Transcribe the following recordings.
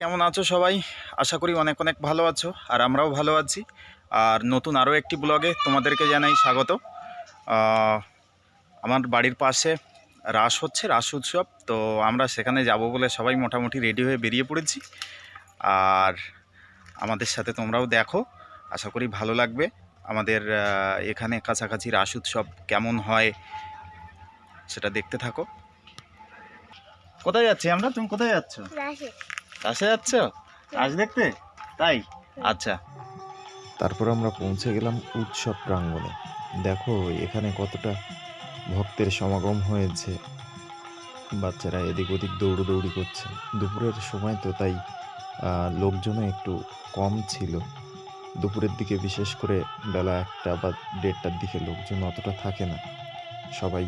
কেমন আছো সবাই? আশা করি অনেক অনেক ভালো আছো, আর আমরাও ভালো আছি। আর নতুন আরও একটি ব্লগে তোমাদেরকে জানাই স্বাগত। আমার বাড়ির পাশে রাস হচ্ছে, রাস উৎসব, তো আমরা সেখানে যাব বলে সবাই মোটামুটি রেডি হয়ে বেরিয়ে পড়েছি। আর আমাদের সাথে তোমরাও দেখো, আশা করি ভালো লাগবে। আমাদের এখানে কাছাকাছি রাস উৎসব কেমন হয় সেটা দেখতে থাকো। কোথায় যাচ্ছি আমরা? তুমি কোথায় যাচ্ছ? কাছে যাচ্ছ? আজ দেখতে? তাই? আচ্ছা। তারপর আমরা পৌঁছে গেলাম উৎসব প্রাঙ্গণে। দেখো, এখানে কতটা ভক্তের সমাগম হয়েছে। বাচ্চারা এদিক ওদিক দৌড়দৌড়ি করছে। দুপুরের সময় তো তাই লোকজনও একটু কম ছিল। দুপুরের দিকে বিশেষ করে বেলা একটা বা দেড়টার দিকে লোকজন অতটা থাকে না। সবাই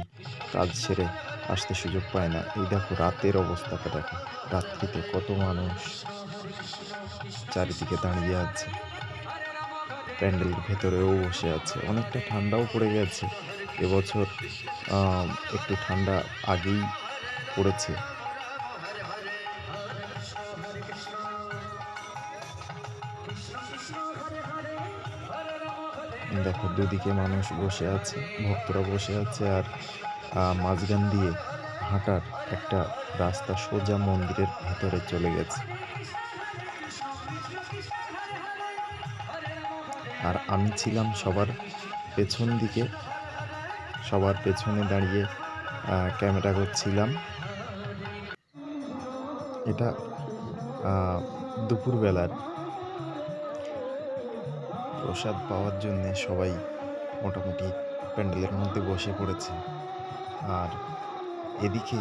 কাজ সেরে আসতে সুযোগ পায় না। এই দেখো রাতের অবস্থাটা দেখো। রাত্রিতে কত মানুষ চারিদিকে দাঁড়িয়ে আছে। প্যান্ডেলের ভেতরেও বসে আছে। অনেকটা ঠান্ডাও পড়ে গেছে। এবছর একটু ঠান্ডা আগেই পড়েছে। দেখো দুদিকে মানুষ বসে আছে, ভক্তরা বসে আছে আর মাঝখান দিয়ে হাঁটার একটা রাস্তা সোজা মন্দিরের ভেতরে চলে গেছে। আর আমি ছিলাম সবার পেছন দিকে, সবার পেছনে দাঁড়িয়ে ক্যামেরা করছিলাম। এটা দুপুরবেলার প্রসাদ পাওয়ার জন্যে সবাই মোটামুটি প্যান্ডেলের মধ্যে বসে পড়েছে। আর এদিকে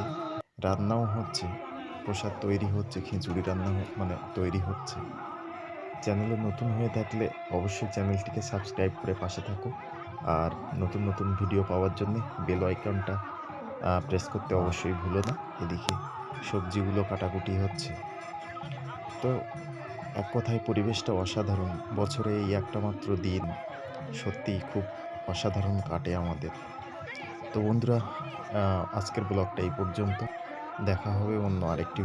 রান্নাও হচ্ছে, প্রসাদ তৈরি হচ্ছে, খিচুড়ি রান্না মানে তৈরি হচ্ছে। চ্যানেলে নতুন হয়ে থাকলে অবশ্যই চ্যানেলটিকে সাবস্ক্রাইব করে পাশে থাকো। আর নতুন নতুন ভিডিও পাওয়ার জন্য বেল আইকনটা প্রেস করতে অবশ্যই ভুলো না। এদিকে সবজিগুলো কাটাকুটি হচ্ছে। তো এক কথায় পরিবেশটা অসাধারণ। বছরে এই একটা মাত্র দিন সত্যিই খুব অসাধারণ কাটে আমাদের। তো বন্ধুরা আজকের ব্লগটা এই পর্যন্ত। দেখা হবে অন্য আরেকটি